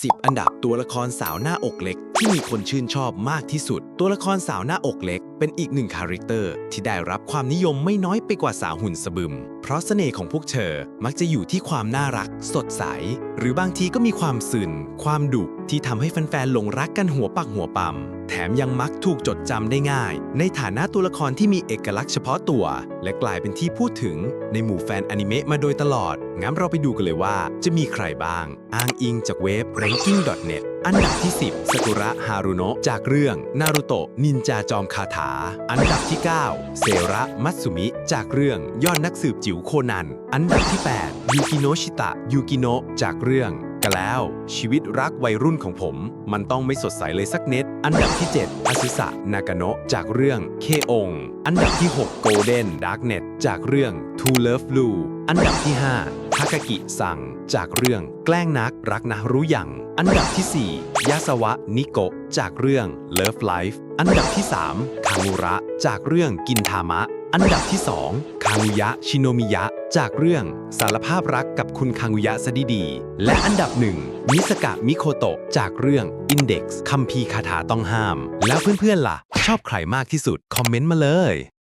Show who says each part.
Speaker 1: 10 อันดับตัวละครสาวหน้าอกเล็ก ที่มีคนชื่นชอบมากที่สุด ตัวละครสาวหน้าอกเล็ก เป็นอีกหนึ่งคาแรคเตอร์ ที่ได้รับความนิยมไม่น้อยไปกว่าสาวหุ่นสบึม เพราะเสน่ห์ของพวกเธอมักจะอยู่ที่ความน่ารัก สดใส หรือบางทีก็มีความสื่นความดุที่ทำให้แฟนๆหลงรักกันหัวปักหัวปั๊ม แถมยังมักถูกจดจำได้ง่าย ในฐานะตัวละครที่มีเอกลักษณ์เฉพาะตัว และกลายเป็นที่พูดถึงในหมู่แฟนอนิเมะมาโดยตลอด งั้นเราไปดูกันเลยว่าจะมีใครบ้าง อ้างอิงจากเว็บ ranking.net อันดับที่ 10สกุระฮารุโนะจากเรื่องนารุโตะนินจาจอมคาถา อันดับที่ 9 เซระมัตสึมิ จากเรื่องยอดนักสืบจิ๋วโคนัน อันดับที่ 8 ยูกิโนชิตะยูกิโนะจากเรื่อง กันแล้ว ชีวิตรักวัยรุ่นของผม มันต้องไม่สดใสเลยสักน็ตอันดับที่ 7 อาซุสะ นากาโนะ จากเรื่องเคองอันดับที่ 6 Golden Darknet จากเรื่อง To Love Blue อันดับที่ 5 ทากากิสั่ง จากเรื่องแกล้งนักรักนะรู้อย่าง อันดับที่ 4 ยาสวะนิโกะ จากเรื่อง Love Life อันดับที่ 3 คางูระ จากเรื่องกินทามะ อันดับที่ 2 คางูยะชิโนมิยะ จากเรื่องสารภาพรักกับคุณคางูยะซะดีๆ และอันดับหนึ่งมิสกะมิโคโตะจากเรื่อง Index คัมภีร์คาถาต้องห้าม แล้วเพื่อนๆล่ะ ชอบใครมากที่สุด คอมเมนต์มาเลย